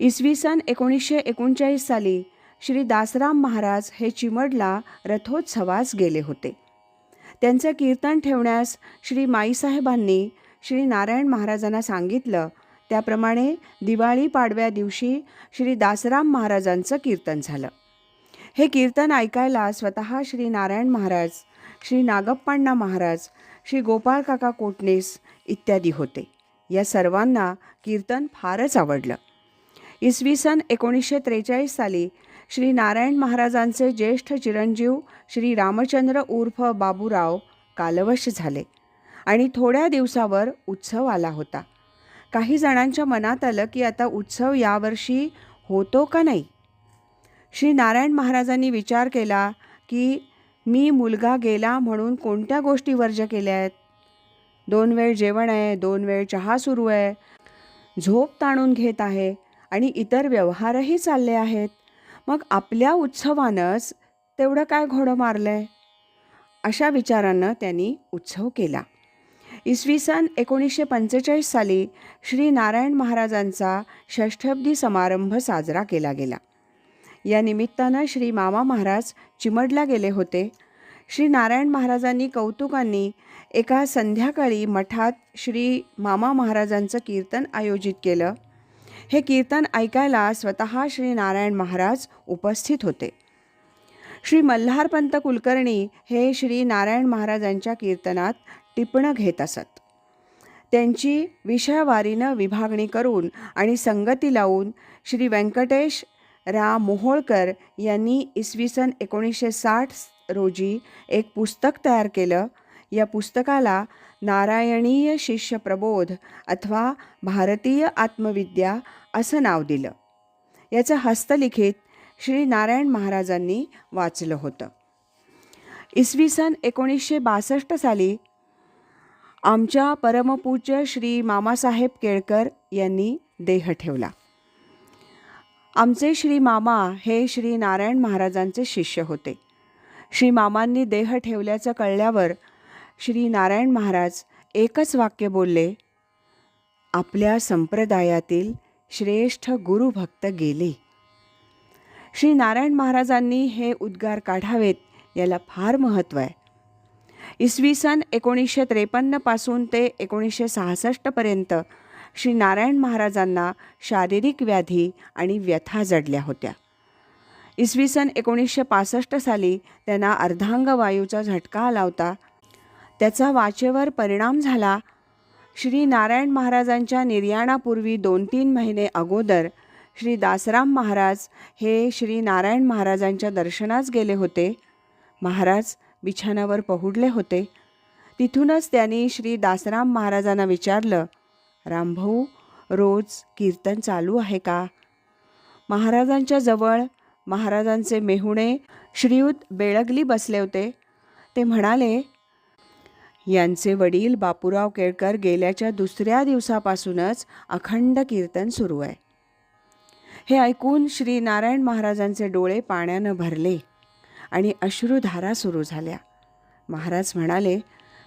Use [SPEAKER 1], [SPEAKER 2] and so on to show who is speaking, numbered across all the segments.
[SPEAKER 1] इसवी सन एकोणीसशे एकोणचाळीस साली श्री दासराम महाराज हे चिमडला रथोत्सवास गेले होते. त्यांचं कीर्तन ठेवण्यास श्री माईसाहेबांनी श्री नारायण महाराजांना सांगितलं. त्याप्रमाणे दिवाळी पाडव्या दिवशी श्री दासराम महाराजांचं कीर्तन झालं. हे कीर्तन ऐकायला स्वतः श्री नारायण महाराज श्री नागप्पाण्णा महाराज श्री गोपाळ काका कोटणीस इत्यादी होते. या सर्वांना कीर्तन फारच आवडलं. इसवी सन एकोणीसशे त्रेचाळीस साली श्री नारायण महाराजांचे ज्येष्ठ चिरंजीव श्री रामचंद्र उर्फ बाबूराव कालवश झाले आणि थोड्या दिवसावर उत्सव आला होता. काही जणांच्या मनात आलं की आता उत्सव यावर्षी होतो का नाही? श्री नारायण महाराजांनी विचार केला की मी मुलगा गेला म्हणून कोणत्या गोष्टी वर्ज केल्या आहेत? दोन वेळ जेवण आहे दोन वेळ चहा सुरू आहे झोप ताणून घेत आहे आणि इतर व्यवहारही चालले आहेत. मग आपल्या उत्सवानंच तेवढं काय घोडं मारलं आहे अशा विचारानं त्यांनी उत्सव केला. इसवी सन एकोणीसशे पंचेचाळीस साली श्री नारायण महाराजांचा षष्ठब्दी समारंभ साजरा केला गेला. या निमित्तानं श्री मामा महाराज चिमडला गेले होते. श्री नारायण महाराजांनी कौतुकांनी एका संध्याकाळी मठात श्री मामा महाराजांचं कीर्तन आयोजित केलं. हे कीर्तन ऐकायला स्वतः श्री नारायण महाराज उपस्थित होते. श्री मल्हारपंत कुलकर्णी हे श्री नारायण महाराजांच्या कीर्तनात टिपणं घेत असत. त्यांची विषयवारीनं विभागणी करून आणि संगती लावून श्री व्यंकटेश रा मोहोळकर यांनी इसवी सन एकोणीसशे साठ रोजी एक पुस्तक तयार केलं या पुस्तकाला नारायणीय शिष्य प्रबोध अथवा भारतीय आत्मविद्या असं नाव दिलं. याचं हस्तलिखित श्री नारायण महाराजांनी वाचलं होतं. इसवी सन एकोणीसशे बासष्ट साली आमच्या परमपूज्य श्री मामासाहेब केळकर यांनी देह ठेवला. आमचे श्री मामा हे श्री नारायण महाराजांचे शिष्य होते. श्री मामांनी देह ठेवल्याचं कळल्यावर श्री नारायण महाराज एकच वाक्य बोलले आपल्या संप्रदायातील श्रेष्ठ गुरुभक्त गेले. श्री नारायण महाराजांनी हे उद्गार काढावेत याला फार महत्त्व आहे. इसवी सन एकोणीसशे त्रेपन्नपासून ते एकोणीसशे सहासष्टपर्यंत श्री नारायण महाराजांना शारीरिक व्याधी आणि व्यथा जडल्या होत्या. इसवी सन एकोणीसशे पासष्ट साली त्यांना अर्धांगवायूचा झटका आला होता त्याचा वाचेवर परिणाम झाला. श्री नारायण महाराजांच्या निर्याणापूर्वी दोन तीन महिने अगोदर श्री दासराम महाराज हे श्री नारायण महाराजांच्या दर्शनास गेले होते. महाराज बिछाण्यावर पहुडले होते. तिथूनच त्यांनी श्री दासराम महाराजांना विचारलं रामभाऊ रोज कीर्तन चालू आहे का? महाराजांच्या जवळ महाराजांचे मेहुणे श्रीयुत बेळगली बसले होते. ते म्हणाले यांचे वडील बापूराव केळकर गेल्याच्या दुसऱ्या दिवसापासूनच अखंड कीर्तन सुरू आहे. हे ऐकून श्री नारायण महाराजांचे डोळे पाण्यानं भरले आणि अश्रुधारा सुरू झाल्या. महाराज म्हणाले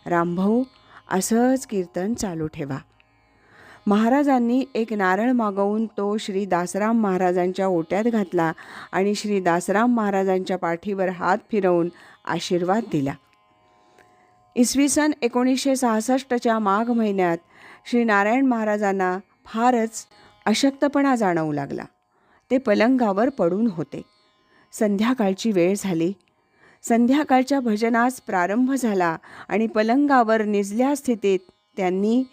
[SPEAKER 1] रामभाऊ असंच कीर्तन चालू ठेवा. महाराजांनी एक नारळ मागवून तो श्री दासराम महाराजांच्या ओट्यात घातला आणि श्री दासराम महाराजांच्या पाठीवर हात फिरवून आशीर्वाद दिला. इसवी सन एकोणीसशे सहासष्टच्या माघ महिन्यात श्री नारायण महाराजांना फारच अशक्तपणा जाणवू लागला. ते पलंगावर पडून होते. संध्याकाळची वेळ झाली. संध्याकाळच्या भजनास प्रारंभ झाला आणि पलंगावर निजल्या स्थितीत त्यांनी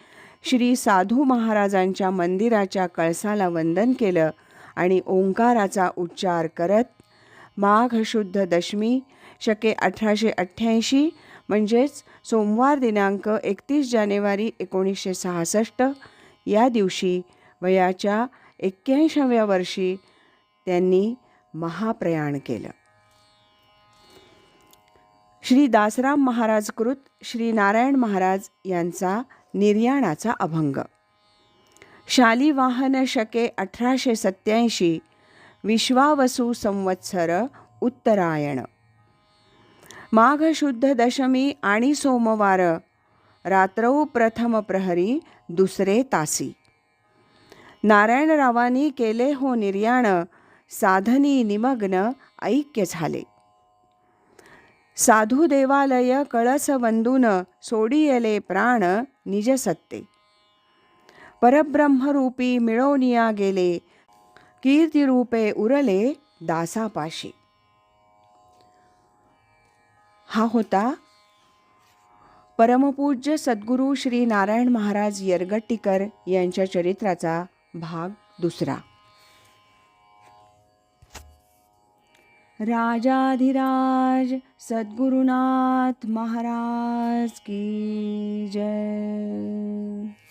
[SPEAKER 1] श्री साधू महाराजांच्या मंदिराच्या कळसाला वंदन केलं आणि ओंकाराचा उच्चार करत माघ शुद्ध दशमी शके अठराशे अठ्ठ्याऐंशी म्हणजेच सोमवार दिनांक एकतीस जानेवारी एकोणीसशे सहासष्ट. या दिवशी वयाच्या एक्क्याऐंशाव्या वर्षी त्यांनी महाप्रयाण केलं. श्री दासराम महाराज कृत श्री नारायण महाराज यांचा निर्याणाचा अभंग. शालिवाहन शके अठराशे सत्याऐंशी विश्वावसू संवत्सर उत्तरायण. माघ शुद्ध दशमी आणि सोमवार. रात्रौ प्रथम प्रहरी दुसरे तासी. नारायणरावांनी केले हो निर्याण साधनी निमग्न ऐक्य झाले. साधू देवालय कळस वंदून सोडियले प्राण निजसत्ते परब्रह्मरूपी मिळवनिया गेले कीर्तिरूपे उरले दासापाशी. हा होता परमपूज्य सद्गुरू श्री नारायण महाराज यरगट्टीकर यांच्या चरित्राचा भाग दुसरा. राजाधिराज सद्गुरुनाथ महाराज की जय.